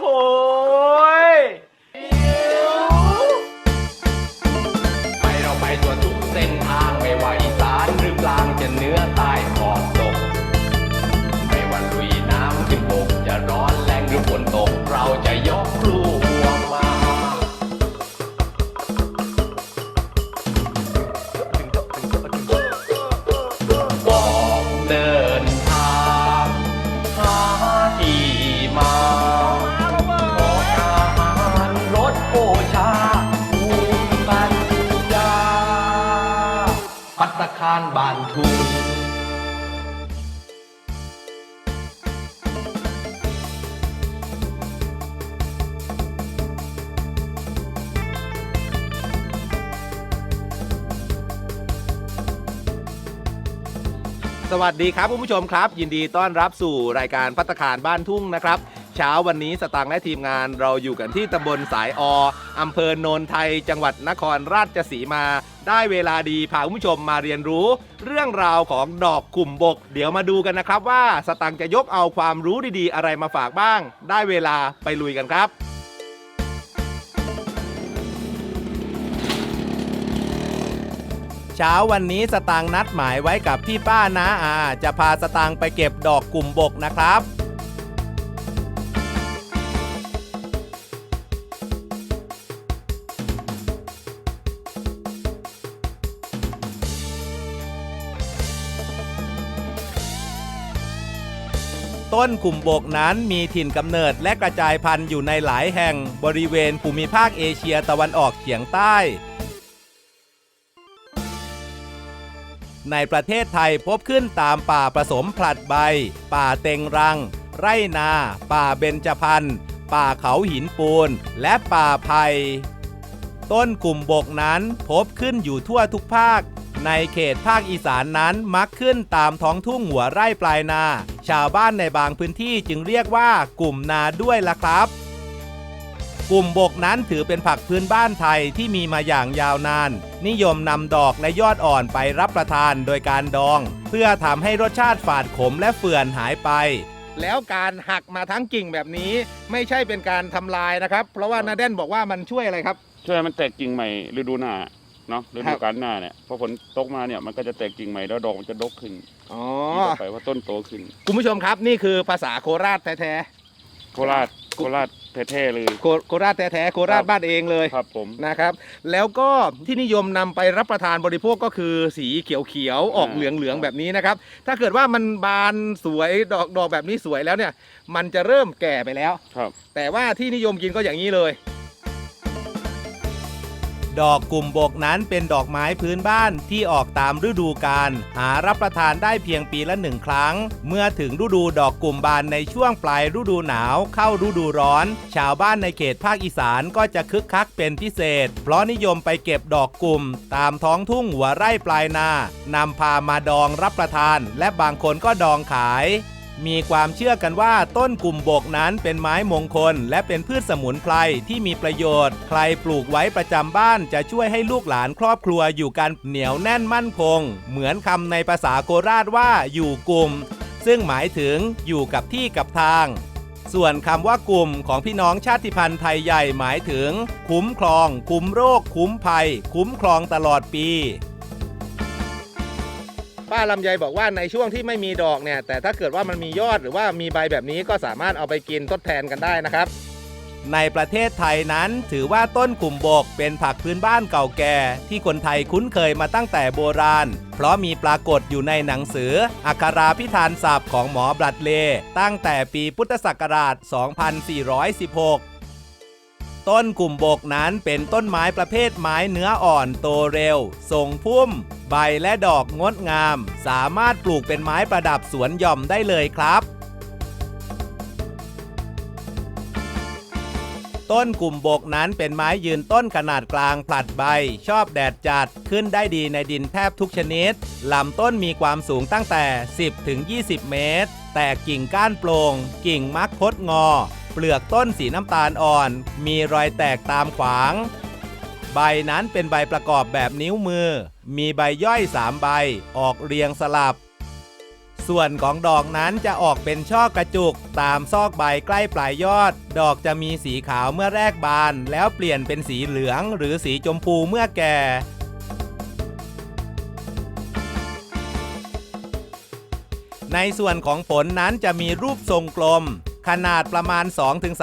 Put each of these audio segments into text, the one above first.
โห สวัสดีครับคุณผู้ชมครับ ยินดีต้อนรับสู่รายการพัตตาคารบ้านทุ่งนะครับ เช้าวันนี้สตางค์และทีมงานเราอยู่กันที่ตำบลสายออำเภอโนนไทย จังหวัดนครราชสีมา ได้เวลาดีพาคุณผู้ชมมาเรียนรู้ เรื่องราวของดอกกลุ่มบก เดี๋ยวมาดูกันนะครับว่าสตังค์จะยกเอาความรู้ดีๆ อะไรมาฝากบ้าง ได้เวลาไปลุยกันครับ เช้าวันนี้สตางนัดหมายไว้กับพี่ป้านาอาจะพาสตางไปเก็บดอกกลุ่มบกนะครับต้นกลุ่มบกนั้นมีถิ่นกำเนิดและกระจายพันธุ์อยู่ในหลายแห่งบริเวณภูมิภาคเอเชียตะวันออกเฉียงใต้ ในประเทศไทยพบขึ้นตามป่าผสมผลัดใบ ป่าเต็งรัง ไรนา ป่าเบญจพรรณป่าเขาหินปูน และป่าไผ่ต้นกลุ่มบกนั้นพบขึ้นอยู่ทั่วทุกภาค ในเขตภาคอีสานนั้นมักขึ้นตามท้องทุ่งหัวไร่ปลายนา ชาวบ้านในบางพื้นที่จึงเรียกว่ากลุ่มนาด้วยล่ะครับ กลุ่มบกนั้นถือเป็นผักพื้นบ้านไทยที่มีมาอย่างยาวนาน นิยมนำดอกและยอดอ่อนไปรับประทานโดยการดอง เพื่อทำให้รสชาติฝาดขมและเฟื่อนหายไป แล้วการหักมาทั้งกิ่งแบบนี้ไม่ใช่เป็นการทำลายนะครับ เพราะว่านาเดนบอกว่ามันช่วยอะไรครับ ช่วยให้มันแตกกิ่งใหม่ฤดูหน้าเนาะฤครัดูบกาลหน้าเนี่ยพอฝนตกมาเนี่ยมันก็จะแตกกิ่งใหม่แล้วดอกมันจะดกขึ้นอ๋อปีต่อไปว่าต้นโตขึ้น คุณผู้ชมครับนี่คือภาษาโคราชแท้โคราชโคราช แท้ๆเลยๆโคโคราชแท้ๆโคราชครับ บ้านเองเลยครับผม นะครับ แล้วก็ที่นิยมนำไปรับประทานบริโภคก็คือสีเขียวๆออกเหลืองๆแบบนี้นะครับ ถ้าเกิดว่ามันบานสวยดอกดอกแบบนี้สวยแล้วเนี่ย มันจะเริ่มแก่ไปแล้ว ครับ แต่ว่าที่นิยมกินก็อย่างนี้เลย ดอกกลุ่มบกนั้นเป็นดอกไม้พื้นบ้านที่ออกตามฤดูกาลหารับประทานได้เพียงปีละหนึ่งครั้ง เมื่อถึงฤดูดอกกลุ่มบานในช่วงปลายฤดูหนาว เข้าฤดูร้อน ชาวบ้านในเขตภาคอีสานก็จะคึกคักเป็นพิเศษ เพราะนิยมไปเก็บดอกกลุ่ม ตามท้องทุ่งหัวไร่ปลายนานำพามาดองรับประทาน และบางคนก็ดองขาย มีความเชื่อกันว่าต้นกลุ่มบกนั้นเป็นไม้มงคล และเป็นพืชสมุนไพรที่มีประโยชน์ ใครปลูกไว้ประจำบ้านจะช่วยให้ลูกหลานครอบครัวอยู่กันเหนียวแน่นมั่นคง เหมือนคำในภาษาโคราชว่าอยู่กลุ่ม ซึ่งหมายถึงอยู่กับที่กับทาง ส่วนคำว่ากลุ่มของพี่น้องชาติพันธุ์ไทยใหญ่หมายถึง คุ้มครอง คุ้มโรค คุ้มภัย คุ้มครองตลอดปี ป้าลำไยบอกว่าในช่วงที่ไม่มีดอกเนี่ย แต่ถ้าเกิดว่ามันมียอดหรือว่ามีใบแบบนี้ก็สามารถเอาไปกินทดแทนกันได้นะครับ ในประเทศไทยนั้นถือว่าต้นกลุ่มบกเป็นผักพื้นบ้านเก่าแก่ ที่คนไทยคุ้นเคยมาตั้งแต่โบราณ เพราะมีปรากฏอยู่ในหนังสือ อัคราพิธานศัพท์ของหมอบรัดเล ตั้งแต่ปีพุทธศักราช 2416 ต้นกลุ่มบกนั้นเป็นต้นไม้ประเภทไม้เนื้ออ่อนโตเร็ว ทรงพุ่ม ใบและดอกงดงาม สามารถปลูกเป็นไม้ประดับสวนหย่อมได้เลยครับต้นกลุ่มบกนั้นเป็นไม้ยืนต้นขนาดกลางผลัดใบ ชอบแดดจัดขึ้นได้ดีในดินแทบทุกชนิด ลำต้นมีความสูงตั้งแต่ 10ถึง20 เมตร แตกกิ่งก้านโปร่ง กิ่งมักคดงอ เปลือกต้นสีน้ำตาลอ่อน มีรอยแตกตามขวาง ใบนั้นเป็นใบประกอบแบบนิ้วมือ มีใบย่อย3ใบออกเรียงสลับ ส่วนของดอกนั้นจะออกเป็นช่อกระจุก ตามซอกใบใกล้ปลายยอด ดอกจะมีสีขาวเมื่อแรกบาน แล้วเปลี่ยนเป็นสีเหลือง หรือสีชมพูเมื่อแก่ในส่วนของผลนั้นจะมีรูปทรงกลม ขนาดประมาณ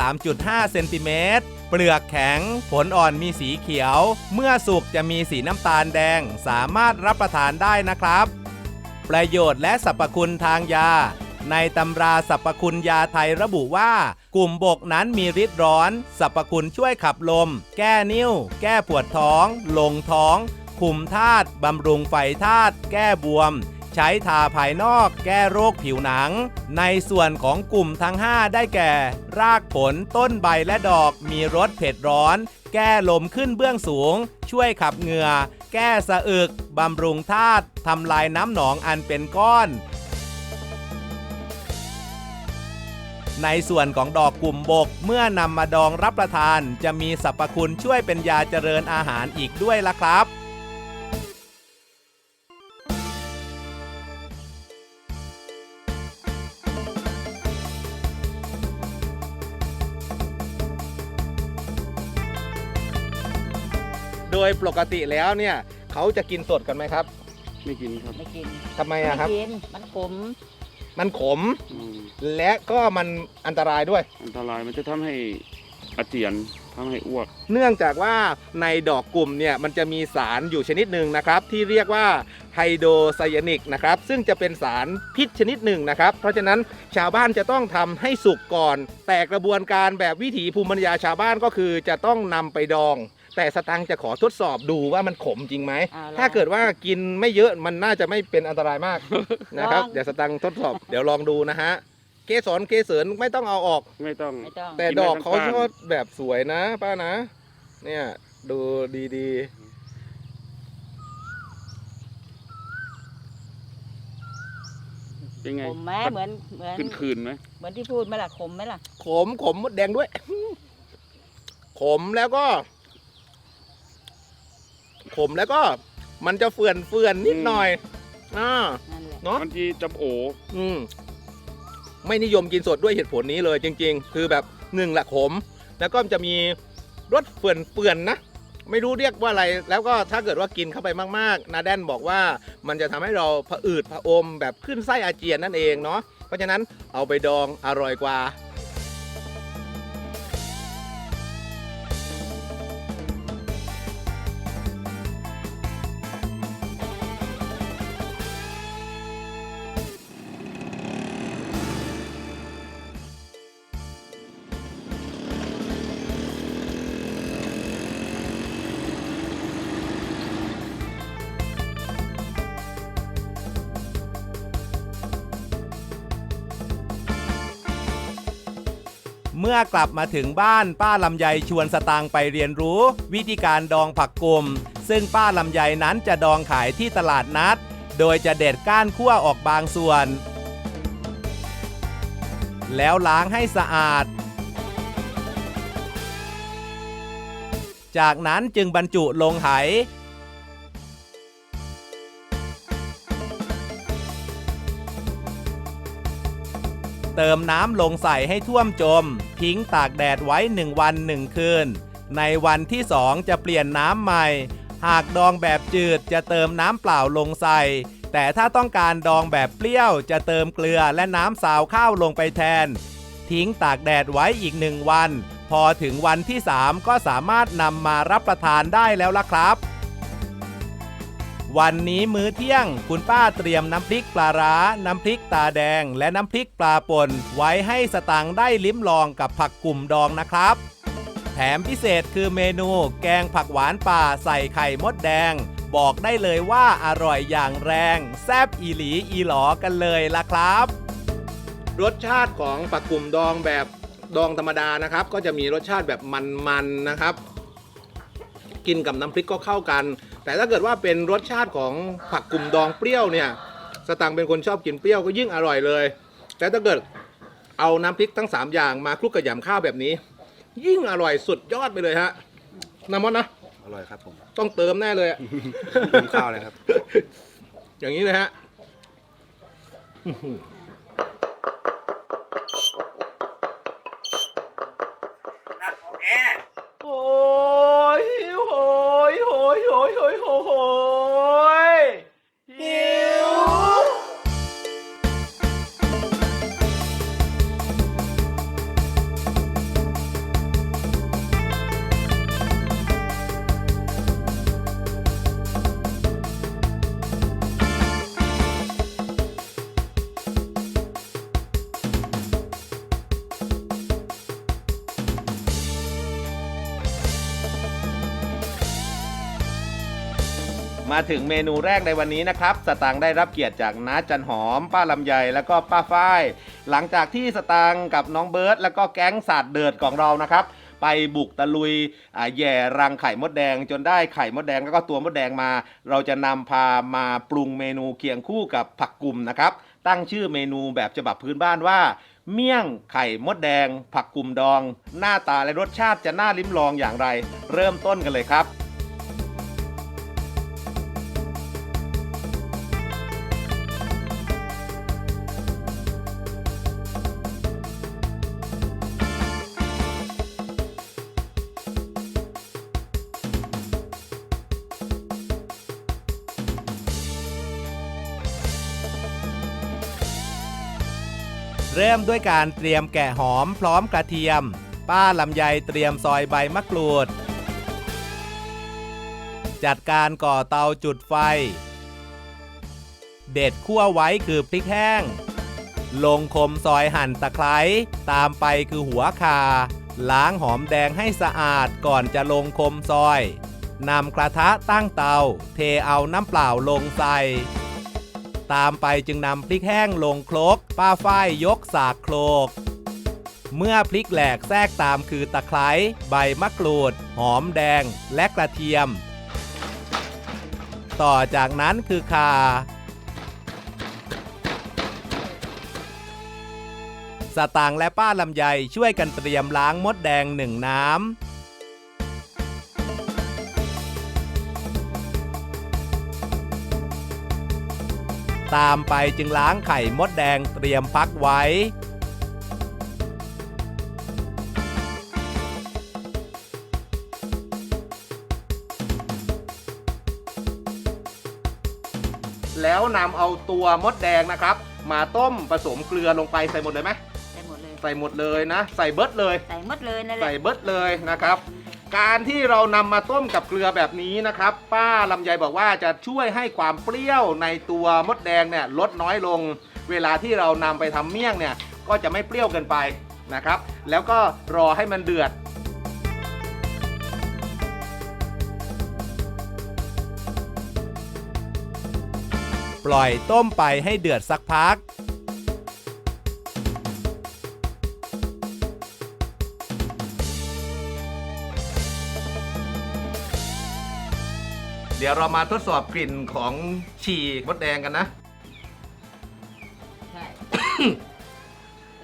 2-3.5 เซนติเมตร เปลือกแข็ง ผลอ่อนมีสีเขียว เมื่อสุกจะมีสีน้ำตาลแดง สามารถรับประทานได้นะครับ ประโยชน์และสรรพคุณทางยา ในตำราสรรพคุณยาไทยระบุว่า กลุ่มบกนั้นมีฤทธิ์ร้อน สรรพคุณช่วยขับลม แก้นิ่วแก้ปวดท้อง ลงท้อง คุมธาตุบำรุงไฟธาตุ แก้บวม ใช้ทาภายนอกแก้โรคผิวหนัง ในส่วนของกลุ่มทั้ง 5 ได้แก่ รากผลต้นใบและดอกมีรสเผ็ดร้อน แก้ลมขึ้นเบื้องสูง ช่วยขับเหงื่อ แก้สะอึก บำรุงธาตุทำลายน้ำหนองอันเป็นก้อนในส่วนของดอกกลุ่มบก เมื่อนำมาดองรับประทาน จะมีสรรพคุณช่วยเป็นยาเจริญอาหารอีกด้วยล่ะครับ ดยปกติแล้วเนี่ยเขาจะกินสดกันไหมครับไม่กินครับไม่กินทำไมอะครับ ไม่กินมันขมมันขมอืมและก็มันอันตรายด้วย อันตรายมันจะทำให้อาเจียนทำให้อ้วก เนื่องจากว่าในดอกกลุ่มเนี่ยมันจะมีสารอยู่ชนิดหนึ่งนะครับ ที่เรียกว่าไฮโดรไซยานิกนะครับ ซึ่งจะเป็นสารพิษชนิดหนึ่งนะครับ เพราะฉะนั้นชาวบ้านจะต้องทำให้สุกก่อน แต่กระบวนการแบบวิถีภูมิปัญญาชาวบ้านก็คือจะต้องนำไปดอง แต่สตังค์จะขอทดสอบดูว่ามันขมจริงไหม อ่าลอง ถ้าเกิดว่ากินไม่เยอะมันน่าจะไม่เป็นอันตรายมาก นะครับลองเดี๋ยวสตังค์ทดสอบเดี๋ยวลองดูนะฮะเกสรเกสรไม่ต้องเอาออก ไม่ต้อง ไม่ต้อง แต่กินได้ดอกทั้งเขาก้านชอบแบบสวยนะ ป้านะ เนี่ยดูดีเป็นไงขมไหมเหมือนเหมือนคืนคืนๆไหมเหมือนที่พูดไหมล่ะขมไหมล่ะ ๆ ขมขมมดแดงด้วย ขมแล้วก็ ขมแล้วก็มันจะเฟื่อนเฟื่อนๆนิดหน่อยอ่านั่นแหละเนาะบางทีจำโออืมไม่นิยมกินสดด้วยเหตุผลนี้เลยจริง ๆ คือแบบหนึ่งละขม แล้วก็จะมีรสเปื่อนเปื่อนๆนะ ไม่รู้เรียกว่าอะไร แล้วก็ถ้าเกิดว่ากินเข้าไปมากๆ นาแดนบอกว่ามันจะทำให้เราผะอืดผะอมแบบขึ้นไส้อาเจียนนั่นเองเนาะ เพราะฉะนั้นเอาไปดองอร่อยกว่า เมื่อกลับมาถึงบ้านป้าลำไยชวนสตางไปเรียนรู้ วิธีการดองผักกลมซึ่งป้าลำไยนั้นจะดองขายที่ตลาดนัด โดยจะเด็ดก้านคั่วออกบางส่วน แล้วล้างให้สะอาด จากนั้นจึงบรรจุลงไห เติมน้ำลงใส่ให้ท่วมจม ทิ้งตากแดดไว้ 1 วัน 1 คืน ในวันที่ 2 จะเปลี่ยนน้ำใหม่ หากดองแบบจืดจะเติมน้ำเปล่าลงใส่ แต่ถ้าต้องการดองแบบเปรี้ยว จะเติมเกลือและน้ำสาวข้าวลงไปแทน ทิ้งตากแดดไว้อีกหนึ่งวัน พอถึงวันที่ 3 ก็สามารถนำมารับประทานได้แล้วล่ะครับ วันนี้มื้อเที่ยง คุณป้าเตรียมน้ำพริกปลาร้า น้ำพริกตาแดง และน้ำพริกปลาป่นไว้ให้สตางค์ได้ลิ้มลองกับผักกลุ่มดองนะครับ แถมพิเศษคือเมนูแกงผักหวานป่าใส่ไข่มดแดง บอกได้เลยว่าอร่อยอย่างแรง แซบอีหลีอีหลอกันเลยล่ะครับ รสชาติของผักกลุ่มดองแบบดองธรรมดานะครับ ก็จะมีรสชาติแบบมันๆนะครับ กินกับน้ำพริกก็เข้ากัน แต่ถ้าเกิดว่าเป็นรสชาติของผักกลุ่มดองเปรี้ยวเนี่ยสตังค์เป็นคนชอบกินเปรี้ยวก็ยิ่งอร่อยเลย แต่ถ้าเกิดเอาน้ำพริกทั้ง 3 อย่างมาคลุกกับหยำข้าวแบบนี้ ยิ่งอร่อยสุดยอดไปเลยฮะน้ำมันนะอร่อยครับผมต้องเติมแน่เลยอะเติมข้าวเลยครับ อย่างนี้เลยฮะโมาถึงเมนูแรกในวันนี้นะครับ สตางค์ได้รับเกียรติจากน้าจันหอม ป้าลำไยแล้วก็ป้าฝ้าย หลังจากที่สตางค์กับน้องเบิร์ตแล้วก็แก๊งศาสตร์เดือดของเรานะครับไปบุกตะลุยแย่รังไข่มดแดง จนได้ไข่มดแดงแล้วก็ตัวมดแดงมา เราจะนำพามาปรุงเมนูเคียงคู่กับผักกลุ่มนะครับ ตั้งชื่อเมนูแบบฉบับพื้นบ้านว่า เมี่ยงไข่มดแดง ผักกลุ่มดอง หน้าตาและรสชาติจะน่าลิ้มลองอย่างไร เริ่มต้นกันเลยครับ เริ่มด้วยการเตรียมแกะหอมพร้อมกระเทียม ป้าลำไยเตรียมซอยใบมะกรูด จัดการก่อเตาจุดไฟ เด็ดคั่วไว้คือพริกแห้ง ลงคมซอยหั่นตะไคร้ตามไปคือหัวคา ล้างหอมแดงให้สะอาดก่อนจะลงคมซอยนำกระทะตั้งเตา เทเอาน้ำเปล่าลงใส่ ตามไปจึงนำพริกแห้งลงโคลกป้าฝ้ายยกสากโคลกเมื่อพริกแหลกแทรกตามคือตะไคร้ใบมะกรูด หอมแดงและกระเทียม ต่อจากนั้นคือข่าสตางและป้าลำไยช่วยกันเตรียมล้างมดแดงหนึ่งน้ำ ตามไปจึงล้างไข่มดแดงเตรียมพักไว้ แล้วนำเอาตัวมดแดงนะครับ มาต้มผสมเกลือลงไปใส่หมดเลยไหมได้หมดเลย ใส่หมดเลยนะ ใส่เบิดเลย ใส่หมดเลยนั่นแหใส่ละเบิดเลยนะครับ การที่เรานำมาต้มกับเกลือแบบนี้นะครับ ป้าลำไยบอกว่าจะช่วยให้ความเปรี้ยวในตัวมดแดงเนี่ยลดน้อยลง เวลาที่เรานำไปทำเมี่ยงเนี่ยก็จะไม่เปรี้ยวเกินไปนะครับ แล้วก็รอให้มันเดือดปล่อยต้มไปให้เดือดสักพัก เดี๋ยวเรามาทดสอบกลิ่นของฉี่มดแดงกันนะ ใช่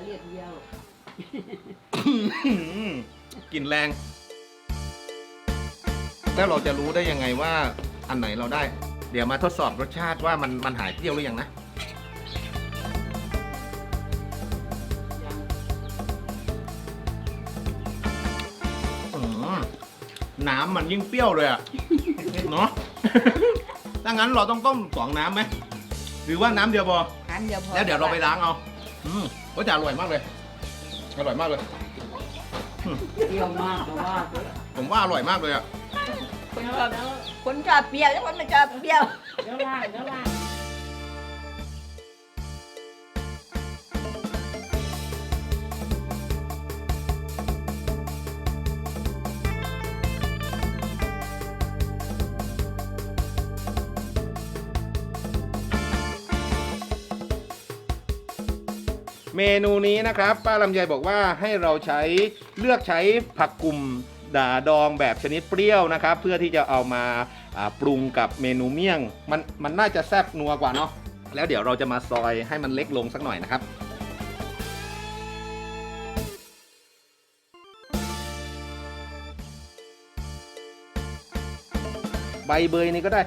เรียกเดียวกลิ่นแรง แล้วเราจะรู้ได้ยังไงว่าอันไหนเราได้ เดี๋ยวมาทดสอบรสชาติว่ามันมันหายเปรี้ยวหรือยังนะอืมน้ำมันยิ่งเปรี้ยวเลยอะ เนาะ ถ้างั้นเราต้องต้มสองน้ำไหมหรือว่าน้ำเดียวพออันเดียวพอแล้วเดี๋ยวเราไปล้างเอา อืมก็จะอร่อยมากเลย อร่อยมากเลย เปรี้ยวมากเพราะว่าผมว่าอร่อยมากเลยอะคนชอบคนชอบเปรี้ยวแล้วคนไม่ชอบเปรี้ยว เดี๋ยวล่างเดี๋ยวล่าง เมนูนี้นะครับ ป้าลำไยบอกว่าให้เราใช้เลือกใช้ผักกลุ่มดาดองแบบชนิดเปรี้ยวนะครับ เพื่อที่จะเอามาอ่าปรุงกับเมนูเมี่ยง มันมันน่าจะแซ่บนัวกว่าเนาะแล้วเดี๋ยวเราจะมาซอยให้มันเล็กลงสักหน่อยนะครับใบเบยนี่ก็ได้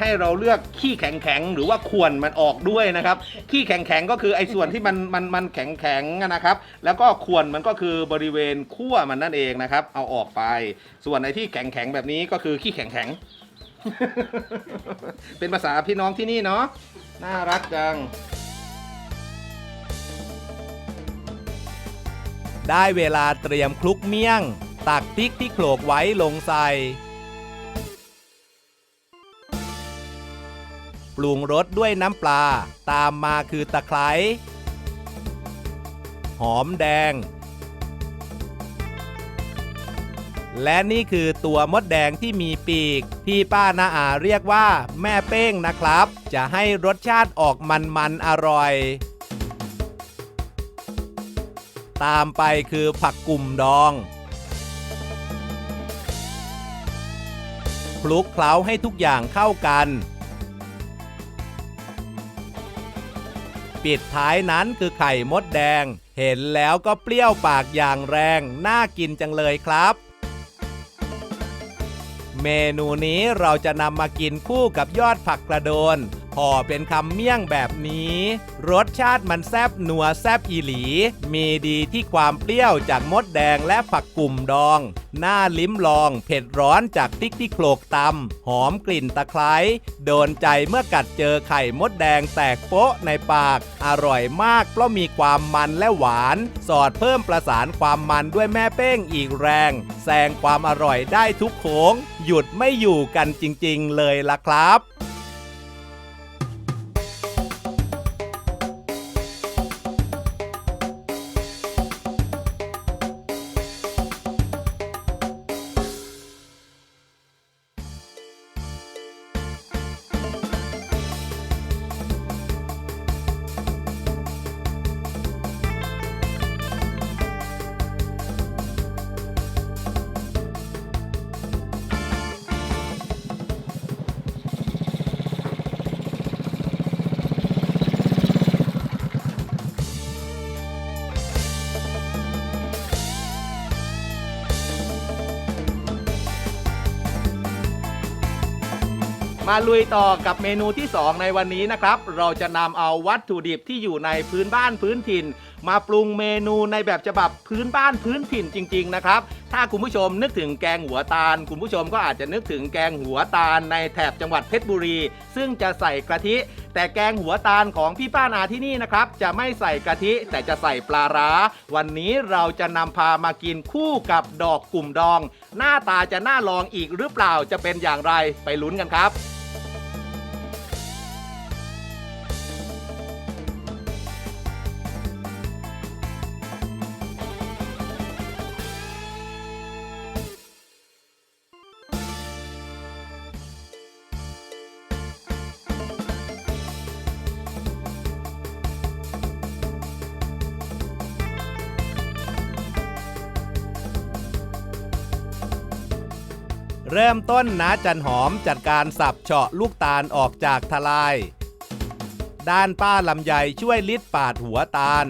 ให้เราเลือกขี้แข็งๆหรือว่าข่วนมันออกด้วยนะครับขี้แข็งๆก็คือไอ้ส่วนที่มันมันมันแข็งๆนะครับ แล้วก็ข่วนมันก็คือบริเวณขั้วมันนั่นเองนะครับ เอาออกไป ส่วนไอ้ที่แข็งๆแบบนี้ก็คือขี้แข็งๆเป็นภาษาพี่น้องที่นี่เนาะน่ารักจังได้เวลาเตรียมคลุกเมี่ยง ตักพริกที่โขลกไว้ลงใส่ ปรุงรสด้วยน้ำปลา ตามมาคือตะไคร้หอมแดง และนี่คือตัวมดแดงที่มีปีกพี่ป้านาอาเรียกว่า แม่เป้งนะครับ จะให้รสชาติออกมันๆอร่อย ตามไปคือผักกุ่มดองคลุกเคล้าให้ทุกอย่างเข้ากัน ปิดท้ายนั้นคือไข่มดแดง เห็นแล้วก็เปรี้ยวปากอย่างแรง น่ากินจังเลยครับ เมนูนี้เราจะนำมากินคู่กับยอดผักกระโดน ห่อเป็นคำเมี่ยงแบบนี้ รสชาติมันแซบนัวแซบอีหลี มีดีที่ความเปรี้ยวจากมดแดงและผักกุ่มดอง หน่าลิ้มลอง เผ็ดร้อนจากพริกที่โขลกตำหอมกลิ่นตะไคร้โดนใจเมื่อกัดเจอไข่มดแดงแตกโป๊ะในปาก อร่อยมากเพราะมีความมันและหวาน สอดเพิ่มประสานความมันด้วยแม่เป้งอีกแรงแซงความอร่อยได้ทุกโค้งหยุดไม่อยู่กันจริง ๆ เลยล่ะครับ มาลุยต่อกับเมนูที่ 2 ในวันนี้นะครับ เราจะนำเอาวัตถุดิบที่อยู่ในพื้นบ้านพื้นถิ่น มาปรุงเมนูในแบบฉบับพื้นบ้านพื้นถิ่นจริง ๆ นะครับ ถ้าคุณผู้ชมนึกถึงแกงหัวตาล คุณผู้ชมก็อาจจะนึกถึงแกงหัวตาลในแถบจังหวัดเพชรบุรี ซึ่งจะใส่กะทิ แต่แกงหัวตาลของพี่ป้านาที่นี่นะครับ จะไม่ใส่กะทิแต่จะใส่ปลาร้า วันนี้เราจะนำพามากินคู่กับดอกกลุ่มดอง หน้าตาจะน่าลองอีกหรือเปล่าจะเป็นอย่างไรไปลุ้นกันครับ เริ่มต้นนะจันหอมจัดการสับเฉาะลูกตาลออกจากทลาย ด้านป้าลำไยช่วยลิดปาดหัวตาล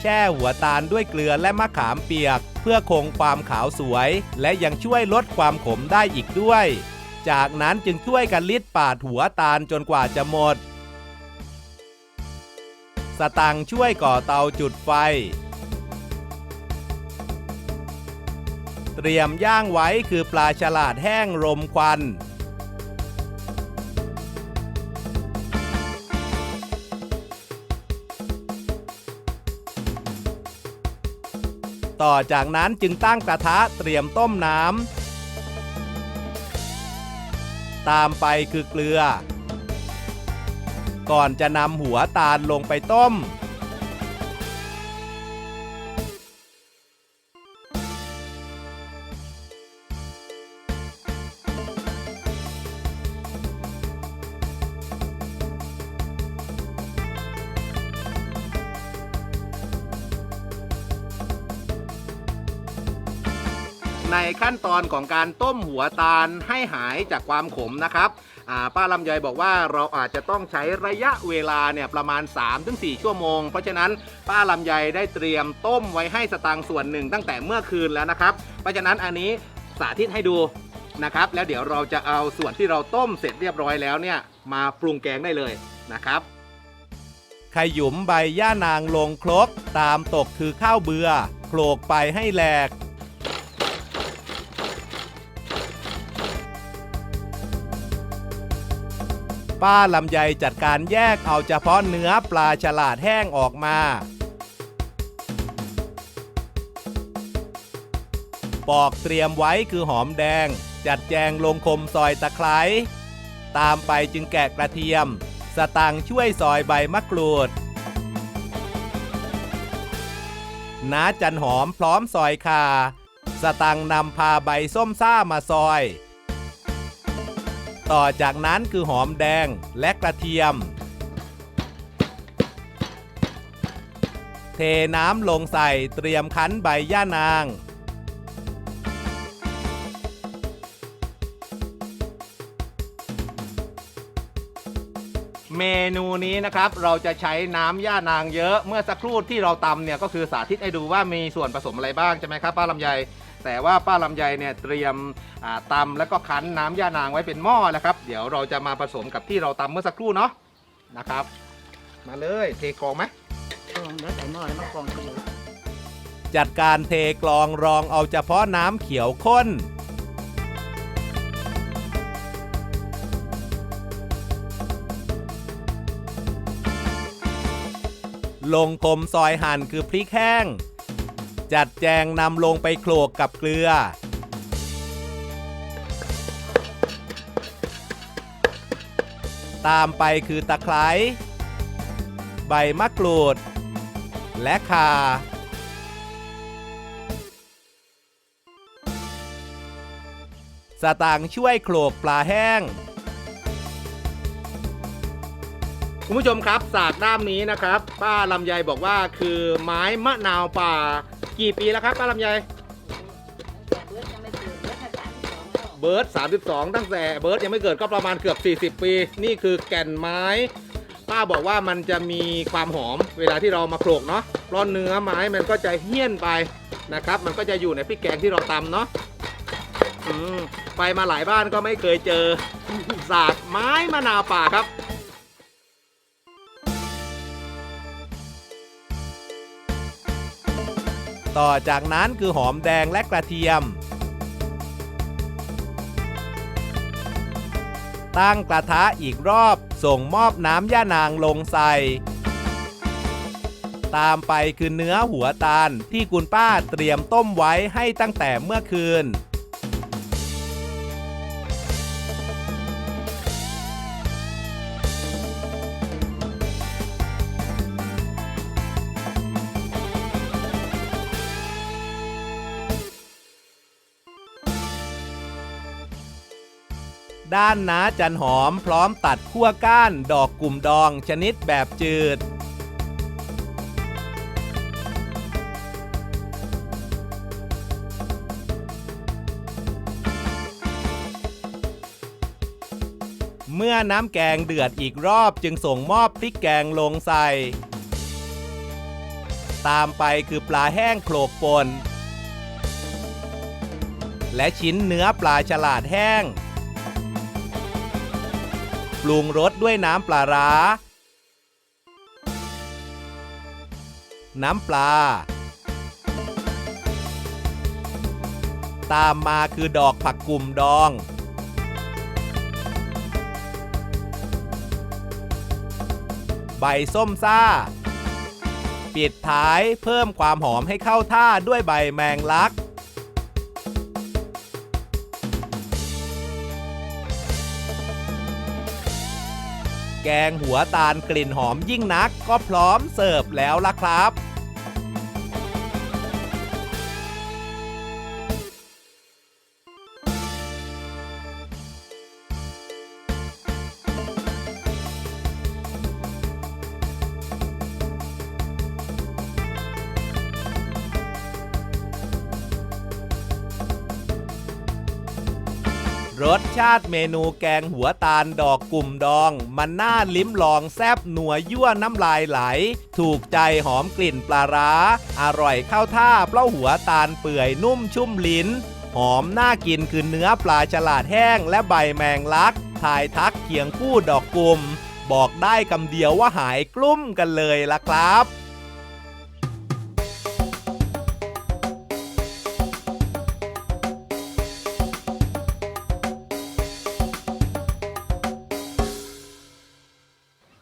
แช่หัวตาลด้วยเกลือและมะขามเปียก เพื่อคงความขาวสวย และยังช่วยลดความขมได้อีกด้วย จากนั้นจึงช่วยกันลิดปาดหัวตาลจนกว่าจะหมด สตังช่วยก่อเตาจุดไฟ เตรียมย่างไว้คือปลาฉลาดแห้งรมควัน ต่อจากนั้นจึงตั้งกระทะเตรียมต้มน้ำตามไปคือเกลือ ก่อนจะนำหัวตาลลงไปต้ม อนของการต้มหัวตาลให้หายจากความขมนะครับป้าลำไยบอกว่าเราอาจจะต้องใช้ระยะเวลาเนี่ยประมาณ 3-4 ชั่วโมง เพราะฉะนั้นป้าลำไยได้เตรียมต้มไว้ให้สตางค์ส่วนหนึ่งตั้งแต่เมื่อคืนแล้วนะครับ เพราะฉะนั้นอันนี้สาธิตให้ดูนะครับ แล้วเดี๋ยวเราจะเอาส่วนที่เราต้มเสร็จเรียบร้อยแล้วเนี่ยมาปรุงแกงได้เลยนะครับขยุมใบย่านางลงครกตามตกคือข้าวเบือโขลกไปให้แหลก ป้าลำไยจัดการแยกเอาเฉพาะเนื้อปลาฉลาดแห้งออกมา ปอกเตรียมไว้คือหอมแดง จัดแจงลงคมซอยตะไคร้ตามไปจึงแกะกระเทียม สตังช่วยซอยใบมะกรูดน้าจันหอมพร้อมซอยคา สตังนำพาใบส้มซ่ามาซอย ต่อจากนั้นคือหอมแดงและกระเทียม เทน้ำลงใส่เตรียมคั้นใบย่านาง เมนูนี้นะครับ เราจะใช้น้ำย่านางเยอะเมื่อสักครู่ที่เราตำเนี่ยก็คือสาธิตให้ดูว่ามีส่วนผสมอะไรบ้างใช่ไหมครับป้าลำไย แต่ว่าป้าลำไยเนี่ยเตรียมอ่าตำแล้วก็คั้นน้ำย่านางไว้เป็นหม้อแล้วครับ เดี๋ยวเราจะมาผสมกับที่เราตำเมื่อสักครู่เนาะนะครับ มาเลยเทกรองไหมกองแล้วใส่หม้อแล้วมากองทีจัดการเทกรองรองเอาเฉพาะน้ำเขียวข้น ลงคมซอยหั่นคือพริกแห้ง จัดแจงนำลงไปโขลกกับเกลือ ตามไปคือตะไคร้ใบมะกรูด และข่าสตางค์ช่วยโขลกปลาแห้ง คุณผู้ชมครับศาสตร์ด้ามนี้นะครับ ป้าลำไยบอกว่าคือไม้มะนาวป่า กี่ปีแล้วครับ ป้าลำไยเบิร์ดยังไม่เกิดเบิร์ดถ้าสามสองแล้วเบิร์ด32 ตั้งแต่เบิร์ดยังไม่เกิดก็ประมาณเกือบ 40 ปี นี่คือแก่นไม้ ป้าบอกว่ามันจะมีความหอมเวลาที่เรามาโขลกเนาะเพราะเนื้อไม้มันก็จะเหี้ยนไปนะครับ มันก็จะอยู่ในพริกแกงที่เราตำเนาะอืมไปมาหลายบ้านก็ไม่เคยเจอศาสตร์ไม้มะนาวป่าครับ ต่อจากนั้นคือหอมแดงและกระเทียม ตั้งกระทะอีกรอบส่งมอบน้ำย่านางลงใส่ตามไปคือเนื้อหัวตาลที่คุณป้าเตรียมต้มไว้ให้ตั้งแต่เมื่อคืน ด้านน้าจันหอมพร้อมตัดขั้วก้านดอกกลุ่มดองชนิดแบบจืดเมื่อน้ำแกงเดือดอีกรอบจึงส่งมอบพริกแกงลงใส่ ตามไปคือปลาแห้งโขลกปนและชิ้นเนื้อปลาฉลาดแห้ง ปรุงรสด้วยน้ำปลาร้า น้ำปลา ตามมาคือดอกผักกุ่มดอง ใบส้มซ่า ปิดท้ายเพิ่มความหอมให้เข้าท่าด้วยใบแมงลัก แกงหัวตาลกลิ่นหอมยิ่งนัก ก็พร้อมเสิร์ฟแล้วล่ะครับ รสชาติเมนูแกงหัวตาลดอกกลุ่มดอง มันน่าลิ้มลองแซบหนัวยั่วน้ำลายไหล ถูกใจหอมกลิ่นปลาร้า อร่อยเข้าท่าเพราะหัวตาลเปื่อยนุ่มชุ่มลิ้น หอมน่ากินคือเนื้อปลาฉลาดแห้งและใบแมงลักถ่ายทักเคียงคู่ดอกกลุ่ม บอกได้คำเดียวว่าหายกลุ้มกันเลยล่ะครับ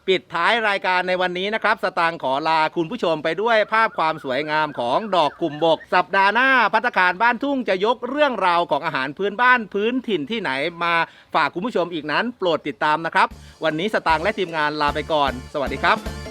ปิดท้ายรายการในวันนี้นะครับ สตางค์ขอลาคุณผู้ชมไปด้วยภาพความสวยงามของดอกกลุ่มบก สัปดาห์หน้าพัตตาคารบ้านทุ่งจะยกเรื่องราวของอาหารพื้นบ้านพื้นถิ่นที่ไหนมาฝากคุณผู้ชมอีกนั้น โปรดติดตามนะครับ วันนี้สตางค์และทีมงานลาไปก่อน สวัสดีครับ